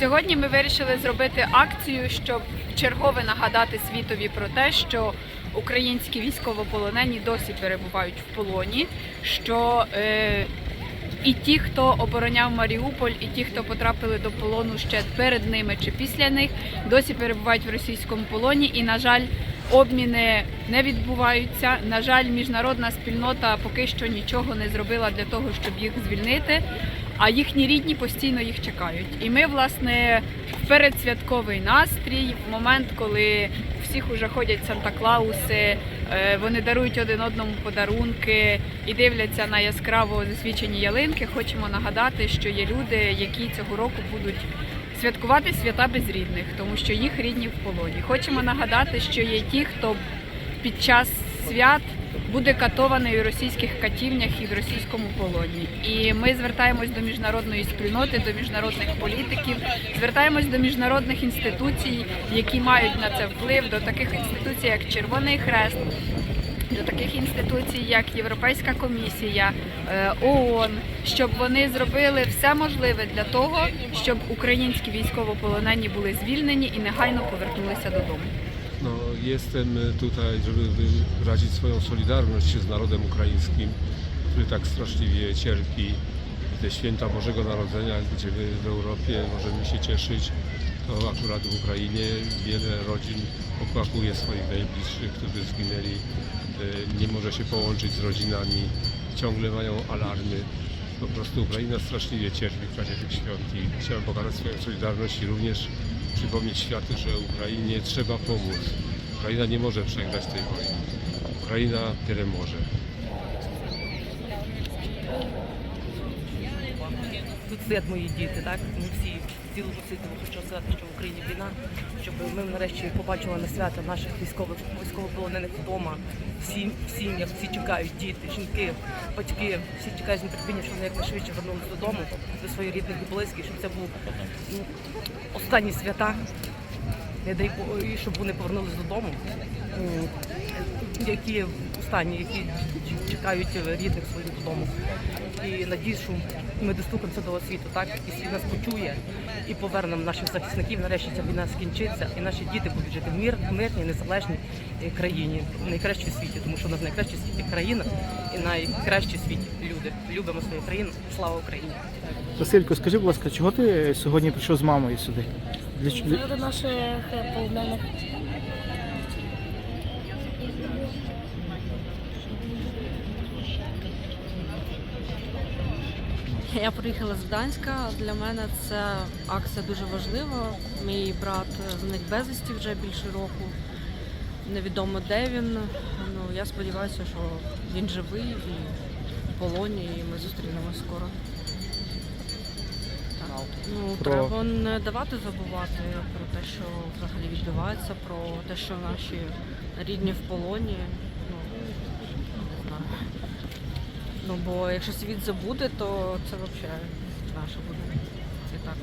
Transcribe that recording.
Сьогодні ми вирішили зробити акцію, щоб чергове нагадати світові про те, що українські військовополонені досі перебувають в полоні. Що е, і ті, хто обороняв Маріуполь, і ті, хто потрапили до полону ще перед ними чи після них, досі перебувають в російському полоні. І, на жаль, обміни не відбуваються. На жаль, міжнародна спільнота поки що нічого не зробила для того, щоб їх звільнити. А їхні рідні постійно їх чекають. І ми, власне, в передсвятковий настрій, в момент, коли всіх уже ходять Санта-Клауси, е, вони дарують один одному подарунки і дивляться на яскраво засвічені ялинки. Хочемо нагадати, що є люди, які цього року будуть святкувати свята без рідних, тому що їх рідні в полоні. Хочемо нагадати, що є ті, хто під час свят буде катований у російських катівнях і в російському полоні. І ми звертаємось до міжнародної спільноти, до міжнародних політиків, звертаємось до міжнародних інституцій, які мають на це вплив, до таких інституцій, як Червоний Хрест. До таких інституцій, як Європейська комісія, е, ООН, щоб вони зробили все можливе для того, щоб українські військовополонені були звільнені і негайно повернулися додому. No, jestem tutaj, żeby wyrazić swoją solidarność z narodem ukraińskim, który tak straszliwie cierpi. Te święta Bożego Narodzenia, gdzie w Europie możemy się cieszyć, to akurat w Ukrainie wiele rodzin opłakuje swoich najbliższych, którzy zginęli, e, nie może się połączyć z rodzinami, ciągle mają alarmy. Po prostu Ukraina straszliwie cierpi w czasie tych świąt i chciałem pokazać swoją solidarność i również przypomnieć światu, że Ukrainie trzeba pomóc. Ukraina nie może przegrać tej wojny. Ukraina tyle może. Тут стоять мої діти, так? Ми всі цілому світу хочемо сказати, що в Україні війна, щоб ми нарешті побачили на свято наших військових військовополонених вдома. Всі в сім'ях, всі чекають, діти, жінки, батьки, всі чекають з нетерпінням, щоб вони якнайшвидше вернулися додому до своїх рідних і близьких, щоб це був останні свята. Не дай і щоб вони повернулися додому. Які останні, які чекають рідних своїх додому. І надіюсь, що ми достукаємося до освіту, так і світ нас почує і повернемо наших захисників. Нарешті ця війна скінчиться, і наші діти будуть жити в мир, в мирній, незалежній е, країні, найкращій в світі, тому що у нас найкраща в світі країна і найкращі в світі люди. Любимо свою країну. Слава Україні! Василько, скажи, будь ласка, чого ти сьогодні прийшов з мамою сюди? Для, для- наших е, полонених. Я приїхала з Гданська. Для мене ця акція дуже важлива. Мій брат зник безвісті вже більше року. Невідомо де він. Ну я сподіваюся, що він живий і в полоні, і ми зустрінемось скоро. Так. Ну, Про- треба не давати забувати про те, що взагалі відбувається, про те, що наші рідні в полоні. Ну, не знаю. Ну, бо якщо світ забуде, то це взагалі наше буде. І так.